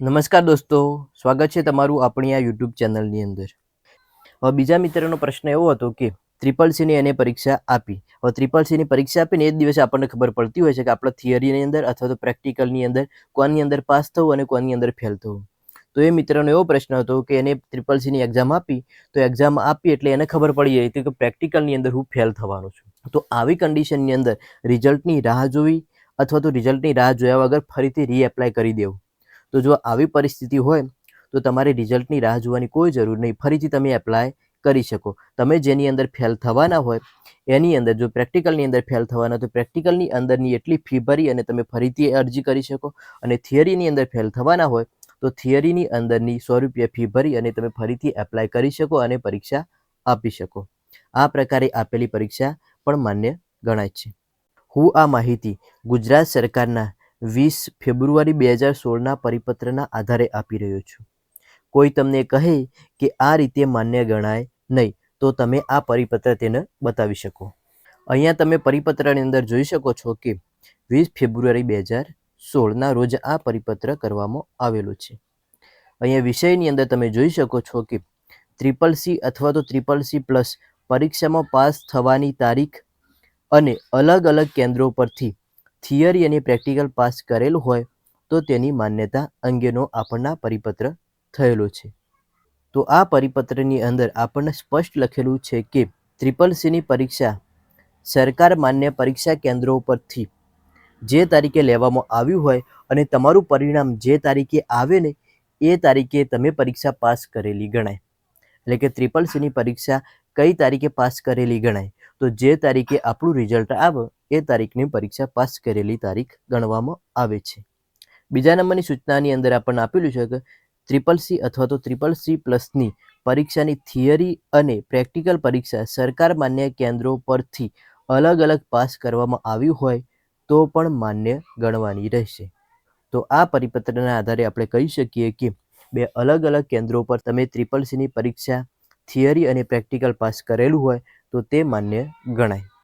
નમસ્કાર દોસ્તો, સ્વાગત છે તમારું આપણી આ યુટ્યુબ ચેનલની અંદર. હવે બીજા મિત્રનો પ્રશ્ન એવો હતો કે, ત્રિપલ સીની એને પરીક્ષા આપી. હવે ત્રિપલ સીની પરીક્ષા આપીને એ જ દિવસે આપણને ખબર પડતી હોય છે કે આપણે થિયરીની અંદર અથવા તો પ્રેક્ટિકલની અંદર કોની અંદર પાસ થવું અને કોની અંદર ફેલ થવું. તો એ મિત્રનો એવો પ્રશ્ન હતો કે એને ત્રિપલ સીની એક્ઝામ આપી, તો એક્ઝામ આપી એટલે એને ખબર પડી જાય કે પ્રેક્ટિકલની અંદર હું ફેલ થવાનો છું. તો આવી કન્ડિશનની અંદર રિઝલ્ટની રાહ જોવી અથવા તો રિઝલ્ટની રાહ જોયા વગર ફરીથી રીએપ્લાય કરી દેવું. તો જો આવી પરિસ્થિતિ હોય, તો તમારે રિઝલ્ટની રાહ જોવાની કોઈ જરૂર નહીં. ફરીથી તમે એપ્લાય કરી શકો. તમે જેની અંદર ફેલ થવાના હોય, એની અંદર જો પ્રેક્ટિકલની અંદર ફેલ થવાના તો પ્રેક્ટિકલની અંદરની એટલી ફી ભરી અને તમે ફરીથી અરજી કરી શકો. અને થિયરીની અંદર ફેલ થવાના હોય, તો થિયરીની અંદરની સો રૂપિયા ફી ભરી અને તમે ફરીથી એપ્લાય કરી શકો અને પરીક્ષા આપી શકો. આ પ્રકારે આપેલી પરીક્ષા પણ માન્ય ગણાય છે. હું આ માહિતી ગુજરાત સરકારના વીસ ફેબ્રુઆરી બે હજાર સોળના પરિપત્રના આધારે આપી રહ્યો છું. કોઈ તમને કહે કે આ રીતે માન્ય ગણાય નહીં, તો તમે આ પરિપત્ર તેને બતાવી શકો. અહીંયા તમે પરિપત્રની અંદર જોઈ શકો છો કે વીસ ફેબ્રુઆરી બે હજાર સોળના રોજ આ પરિપત્ર કરવામાં આવેલો છે. અહીંયા વિષયની અંદર તમે જોઈ શકો છો કે ત્રિપલ સી અથવા તો ત્રિપલ સી પ્લસ પરીક્ષામાં પાસ થવાની તારીખ અને અલગ અલગ કેન્દ્રો પરથી થિયરી અને પ્રેક્ટિકલ પાસ કરેલું હોય, તો તેની માન્યતા અંગેનો આપણના પરિપત્ર થયેલો છે. તો આ પરિપત્રની અંદર આપણને સ્પષ્ટ લખેલું છે કે ત્રિપલ સીની પરીક્ષા સરકાર માન્ય પરીક્ષા કેન્દ્રો પરથી જે તારીખે લેવામાં આવ્યું હોય અને તમારું પરિણામ જે તારીખે આવે ને, એ તારીખે તમે પરીક્ષા પાસ કરેલી ગણાય. એટલે કે ત્રિપલ સીની પરીક્ષા કઈ તારીખે પાસ કરેલી ગણાય? તો જે તારીખે આપણું રિઝલ્ટ આવે, એ તારીખની પરીક્ષા પાસ કરેલી તારીખ ગણવામાં આવે છે. બીજા નંબરની સૂચનાની અંદર આપણને આપેલું છે કે ત્રિપલ સી અથવા તો ત્રિપલ સી પ્લસની પરીક્ષાની થિયરી અને પ્રેક્ટિકલ પરીક્ષા સરકાર માન્ય કેન્દ્રો પરથી અલગ અલગ પાસ કરવામાં આવ્યું હોય, તો પણ માન્ય ગણવાની રહેશે. તો આ પરિપત્રના આધારે આપણે કહી શકીએ કે બે અલગ અલગ કેન્દ્રો પર તમે ત્રિપલ સીની પરીક્ષા થિયરી અને પ્રેક્ટિકલ પાસ કરેલું હોય તો તે માન્ય ગણાય.